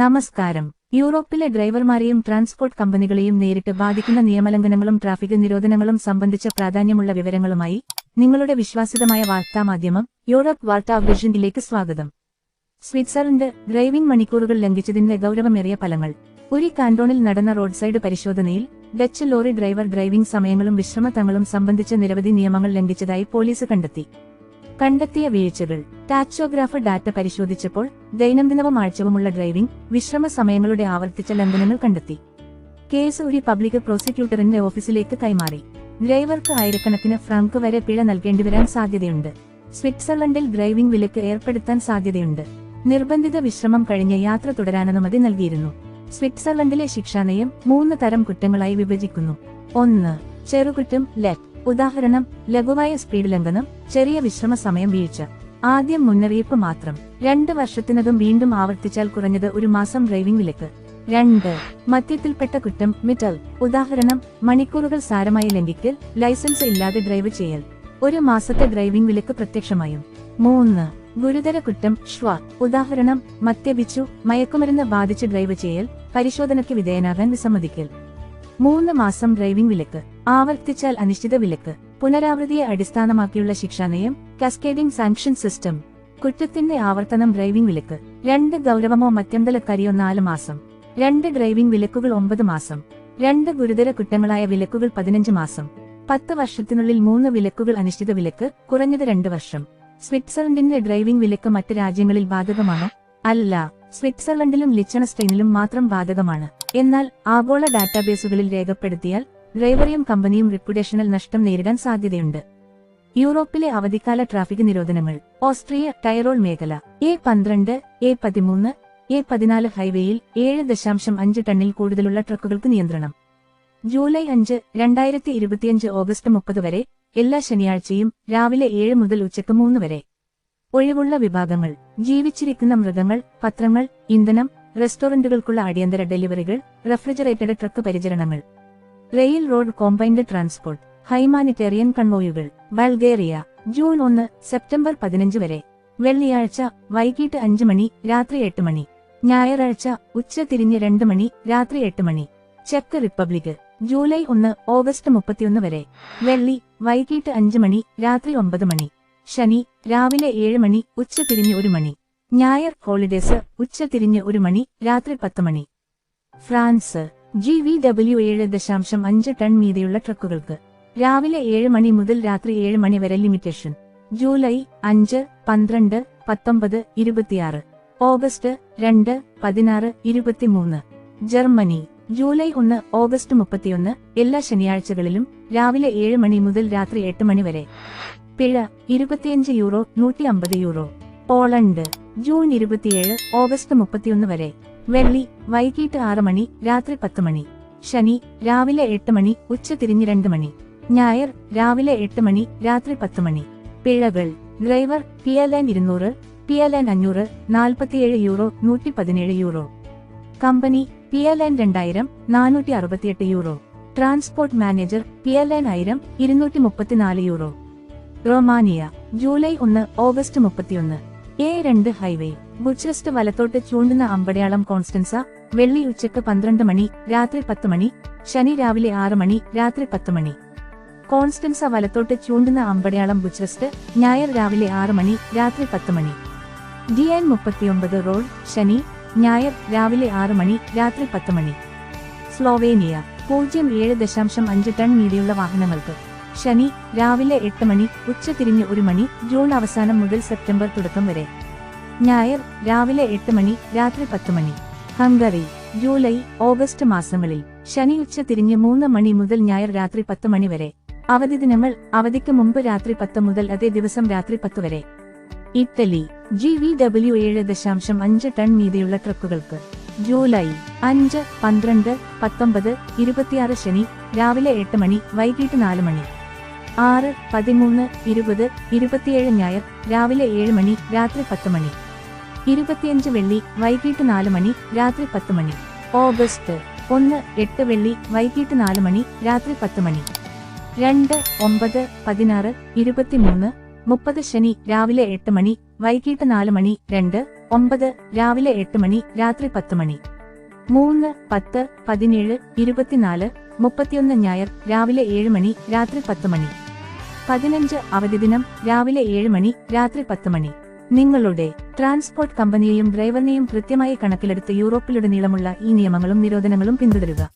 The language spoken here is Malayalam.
നമസ്കാരം. യൂറോപ്പിലെ ഡ്രൈവർമാരെയും ട്രാൻസ്പോർട്ട് കമ്പനികളെയും നേരിട്ട് ബാധിക്കുന്ന നിയമലംഘനങ്ങളും ട്രാഫിക് നിരോധനങ്ങളും സംബന്ധിച്ച പ്രാധാന്യമുള്ള വിവരങ്ങളുമായി നിങ്ങളുടെ വിശ്വാസിതമായ വാർത്താമാധ്യമം യൂറോപ്പ് വാർത്താ വിഷനിലേക്ക് സ്വാഗതം. സ്വിറ്റ്സർലൻഡ് ഡ്രൈവിംഗ് മണിക്കൂറുകൾ ലംഘിച്ചതിന്റെ ഗൌരവമേറിയ ഫലങ്ങൾ. ഒരു കാന്റോണിൽ നടന്ന റോഡ് സൈഡ് പരിശോധനയിൽ ഡച്ച് ലോറി ഡ്രൈവർ ഡ്രൈവിംഗ് സമയങ്ങളും വിശ്രമത്തങ്ങളും സംബന്ധിച്ച നിരവധി നിയമങ്ങൾ ലംഘിച്ചതായി പോലീസ് കണ്ടെത്തി. കണ്ടെത്തിയ വീഴ്ചകൾ. ടാക്സോഗ്രാഫർ ഡാറ്റ പരിശോധിച്ചപ്പോൾ ദൈനംദിനവും ആഴ്ചവുമുള്ള ഡ്രൈവിംഗ് വിശ്രമ സമയങ്ങളുടെ ആവർത്തിച്ച ലംഘനങ്ങൾ കണ്ടെത്തി. കേസ് ഒരു പബ്ലിക് പ്രോസിക്യൂട്ടറിന്റെ ഓഫീസിലേക്ക് കൈമാറി. ഡ്രൈവർക്ക് ആയിരക്കണക്കിന് ഫ്രാങ്ക് വരെ പിഴ നൽകേണ്ടി വരാൻ സാധ്യതയുണ്ട്. സ്വിറ്റ്സർലൻഡിൽ ഡ്രൈവിംഗ് വിലക്ക് ഏർപ്പെടുത്താൻ സാധ്യതയുണ്ട്. നിർബന്ധിത വിശ്രമം കഴിഞ്ഞ യാത്ര തുടരാനുമതി നൽകിയിരുന്നു. സ്വിറ്റ്സർലൻഡിലെ ശിക്ഷാനയം മൂന്ന് തരം കുറ്റങ്ങളായി വിഭജിക്കുന്നു. ഒന്ന് ചെറുകുറ്റം ലെറ്റ് ഉദാഹരണം ലഘുവായ സ്പീഡ് ലംഘനം ചെറിയ വിശ്രമ സമയം വീഴ്ച. ആദ്യം മുന്നറിയിപ്പ് മാത്രം. രണ്ട് വർഷത്തിനകം വീണ്ടും ആവർത്തിച്ചാൽ കുറഞ്ഞത് ഒരു മാസം ഡ്രൈവിംഗ് വിലക്ക്. രണ്ട് മദ്യത്തിൽപ്പെട്ട കുറ്റം മിറ്റൽ. ഉദാഹരണം മണിക്കൂറുകൾ സാരമായി ലംഘിക്കൽ ലൈസൻസ് ഇല്ലാതെ ഡ്രൈവ് ചെയ്യൽ. ഒരു മാസത്തെ ഡ്രൈവിംഗ് വിലക്ക് പ്രത്യക്ഷമായും. മൂന്ന് ഗുരുതര കുറ്റം ഷ്വ ഉദാഹരണം മദ്യപിച്ചു മയക്കുമരുന്ന് ബാധിച്ച് ഡ്രൈവ് ചെയ്യൽ പരിശോധനയ്ക്ക് വിധേയനാകാൻ വിസമ്മതിക്കൽ. മൂന്ന് മാസം ഡ്രൈവിംഗ് വിലക്ക്. ആവർത്തിച്ചാൽ അനിശ്ചിത വിലക്ക്. പുനരാവൃതിയെ അടിസ്ഥാനമാക്കിയുള്ള ശിക്ഷാനയം കസ്കേഡിംഗ് സാങ്ഷൻ സിസ്റ്റം കുറ്റത്തിന്റെ ആവർത്തനം ഡ്രൈവിംഗ് വിലക്ക് രണ്ട് ഗൗരവമോ കരിയോ നാല് മാസം രണ്ട് ഡ്രൈവിംഗ് വിലക്കുകൾ ഒമ്പത് മാസം രണ്ട് ഗുരുതര കുറ്റങ്ങളായ വിലക്കുകൾ പതിനഞ്ച് മാസം പത്ത് വർഷത്തിനുള്ളിൽ മൂന്ന് വിലക്കുകൾ അനിശ്ചിത വിലക്ക് കുറഞ്ഞത് രണ്ട് വർഷം. സ്വിറ്റ്സർലൻഡിന്റെ ഡ്രൈവിംഗ് വിലക്ക് മറ്റ് രാജ്യങ്ങളിൽ ബാധകമാണോ? അല്ല സ്വിറ്റ്സർലൻഡിലും ലിച്ചണസ്റ്റൈനിലും മാത്രം ബാധകമാണ്. എന്നാൽ ആഗോള ഡാറ്റാബേസുകളിൽ രേഖപ്പെടുത്തിയാൽ ഡ്രൈവറിയും കമ്പനിയും റെപ്യൂട്ടേഷണൽ നഷ്ടം നേരിടാൻ സാധ്യതയുണ്ട്. യൂറോപ്പിലെ അവധിക്കാല ട്രാഫിക് നിരോധനങ്ങൾ. ഓസ്ട്രിയ ടൈറോൾ മേഖല. എ പന്ത്രണ്ട് എ പതിമൂന്ന് എ പതിനാല് ഹൈവേയിൽ ഏഴ് ദശാംശം അഞ്ച് ടണ്ണിൽ കൂടുതലുള്ള ട്രക്കുകൾക്ക് നിയന്ത്രണം. ജൂലൈ അഞ്ച് രണ്ടായിരത്തി ഇരുപത്തിയഞ്ച് ഓഗസ്റ്റ് മുപ്പത് വരെ എല്ലാ ശനിയാഴ്ചയും രാവിലെ ഏഴ് മുതൽ ഉച്ചയ്ക്ക് മൂന്ന് വരെ. ഒഴിവുള്ള വിഭാഗങ്ങൾ. ജീവിച്ചിരിക്കുന്ന മൃഗങ്ങൾ പത്രങ്ങൾ ഇന്ധനം റെസ്റ്റോറന്റുകൾക്കുള്ള അടിയന്തര ഡെലിവറികൾ refrigerated truck പരിചരണങ്ങൾ. Rail road combined transport humanitarian കൺവോയുകൾ Bulgaria June ഒന്ന് സെപ്റ്റംബർ പതിനഞ്ച് വരെ. വെള്ളിയാഴ്ച വൈകിട്ട് അഞ്ച് മണി രാത്രി എട്ട് മണി. ഞായറാഴ്ച ഉച്ച തിരിഞ്ഞ് രണ്ട് മണി രാത്രി എട്ട് മണി. ചെക്ക് റിപ്പബ്ലിക് ജൂലൈ ഒന്ന് ഓഗസ്റ്റ് മുപ്പത്തിയൊന്ന് വരെ. വെള്ളി വൈകിട്ട് അഞ്ച് മണി രാത്രി ഒമ്പത് മണി. ശനി രാവിലെ ഏഴ് മണി ഉച്ച തിരിഞ്ഞ് ഒരു മണി. ഞായർ ഹോളിഡേസ് ഉച്ച തിരിഞ്ഞ് ഒരു മണി രാത്രി പത്ത് മണി. ഫ്രാൻസ് ജി വി ഡബ്ല്യു ഏഴ് ദശാംശം അഞ്ച് ടൺ മീതെയുള്ള ട്രക്കുകൾക്ക് രാവിലെ ഏഴ് മണി മുതൽ രാത്രി ഏഴ് മണി വരെ ലിമിറ്റേഷൻ. ജൂലൈ അഞ്ച് പന്ത്രണ്ട് പത്തൊമ്പത് ഇരുപത്തിയാറ്. ഓഗസ്റ്റ് രണ്ട് പതിനാറ് ഇരുപത്തിമൂന്ന്. ജർമ്മനി. ജൂലൈ ഒന്ന് ഓഗസ്റ്റ് മുപ്പത്തിയൊന്ന് എല്ലാ ശനിയാഴ്ചകളിലും രാവിലെ ഏഴ് മണി മുതൽ രാത്രി എട്ട് മണി വരെ. പിഴ ഇരുപത്തിയഞ്ച് യൂറോ നൂറ്റി അമ്പത് യൂറോ. പോളണ്ട്. ജൂൺ ഇരുപത്തിയേഴ് ഓഗസ്റ്റ് മുപ്പത്തിയൊന്ന് വരെ. വെള്ളി വൈകിട്ട് ആറ് മണി രാത്രി പത്ത് മണി. ശനി രാവിലെ എട്ട് മണി ഉച്ച തിരിഞ്ഞ് രണ്ട് മണി. ഞായർ രാവിലെ എട്ട് മണി രാത്രി പത്ത് മണി. പിഴകൾ. ഡ്രൈവർ പി എൽ എൻ ഇരുന്നൂറ് പി എൽ എൻ അഞ്ഞൂറ് നാൽപ്പത്തിയേഴ് യൂറോ നൂറ്റി പതിനേഴ് euro. Company P L N രണ്ടായിരം നാനൂറ്റി അറുപത്തിയെട്ട് euro. Transport manager P L N ആയിരം ഇരുന്നൂറ്റി മുപ്പത്തിനാല് യൂറോ. റൊമാനിയ ജൂലൈ ഒന്ന് ഓഗസ്റ്റ് മുപ്പത്തിയൊന്ന്. എ രണ്ട് ഹൈവേ. ബുച്ചസ്റ്റ് വലത്തോട്ട് ചൂണ്ടുന്ന അമ്പടയാളം കോൺസ്റ്റൻസ. വെള്ളി ഉച്ചയ്ക്ക് പന്ത്രണ്ട് മണി രാത്രി പത്ത് മണി ശനി രാവിലെ ആറ് മണി രാത്രി പത്ത് മണി. കോൺസ്റ്റൻസ വലത്തോട്ട് ചൂണ്ടുന്ന അമ്പടയാളം ബുച്ചസ്റ്റ് ഞായർ രാവിലെ ആറ് മണി രാത്രി പത്ത് മണി. ഡി എൻ മുപ്പത്തിയൊമ്പത് റോഡ് ശനി ഞായർ രാവിലെ ആറ് മണി രാത്രി പത്ത് മണി. സ്ലോവേനിയ. പൂജ്യം ഏഴ് ദശാംശം അഞ്ച് ടൺ മീതിയുള്ള വാഹനങ്ങൾക്ക്. ശനി രാവിലെ എട്ട് മണി ഉച്ച തിരിഞ്ഞ് ഒരു മണി ജൂൺ അവസാനം മുതൽ സെപ്റ്റംബർ തുടക്കം വരെ. ഞായർ രാവിലെ എട്ട് മണി രാത്രി പത്ത് മണി. ഹംഗറി ജൂലൈ ഓഗസ്റ്റ് മാസങ്ങളിൽ ശനി ഉച്ച തിരിഞ്ഞ് മൂന്ന് മണി മുതൽ ഞായർ രാത്രി പത്ത് മണി വരെ. അവധി ദിനങ്ങൾ അവധിക്ക് മുമ്പ് രാത്രി പത്ത് മുതൽ അതേ ദിവസം രാത്രി പത്ത് വരെ. ഇറ്റലി ജി വി ഡബ്ല്യു ഏഴ് ദശാംശം അഞ്ച് ടൺ മീതിയുള്ള ട്രക്കുകൾക്ക് ജൂലൈ അഞ്ച് പന്ത്രണ്ട് പത്തൊമ്പത് ഇരുപത്തിയാറ് ശനി രാവിലെ എട്ട് മണി വൈകിട്ട് നാല് മണി. ആറ് പതിമൂന്ന് ഇരുപത് ഇരുപത്തിയേഴ് ഞായർ രാവിലെ ഏഴ് മണി രാത്രി പത്ത് മണി. ഇരുപത്തിയഞ്ച് വെള്ളി വൈകിട്ട് നാല് മണി രാത്രി പത്ത് മണി. ഓഗസ്റ്റ് ഒന്ന് എട്ട് വെള്ളി വൈകിട്ട് നാല് മണി രാത്രി പത്ത് മണി. രണ്ട് ഒമ്പത് പതിനാറ് ഇരുപത്തിമൂന്ന് മുപ്പത് ശനി രാവിലെ എട്ട് മണി വൈകിട്ട് നാല് മണി രണ്ട് ഒമ്പത് രാവിലെ എട്ട് മണി രാത്രി പത്ത് മണി. മൂന്ന് പത്ത് പതിനേഴ് ഇരുപത്തിനാല് മുപ്പത്തിയൊന്ന് ഞായർ രാവിലെ ഏഴ് മണി രാത്രി പത്ത് മണി. പതിനഞ്ച് അവധി ദിനം രാവിലെ ഏഴ് മണി രാത്രി പത്ത് മണി. നിങ്ങളുടെ ട്രാൻസ്പോർട്ട് കമ്പനിയെയും ഡ്രൈവറിനെയും കൃത്യമായി കണക്കിലെടുത്ത് യൂറോപ്പിലുടനീളമുള്ള ഈ നിയമങ്ങളും നിരോധനങ്ങളും പിന്തുടരുക.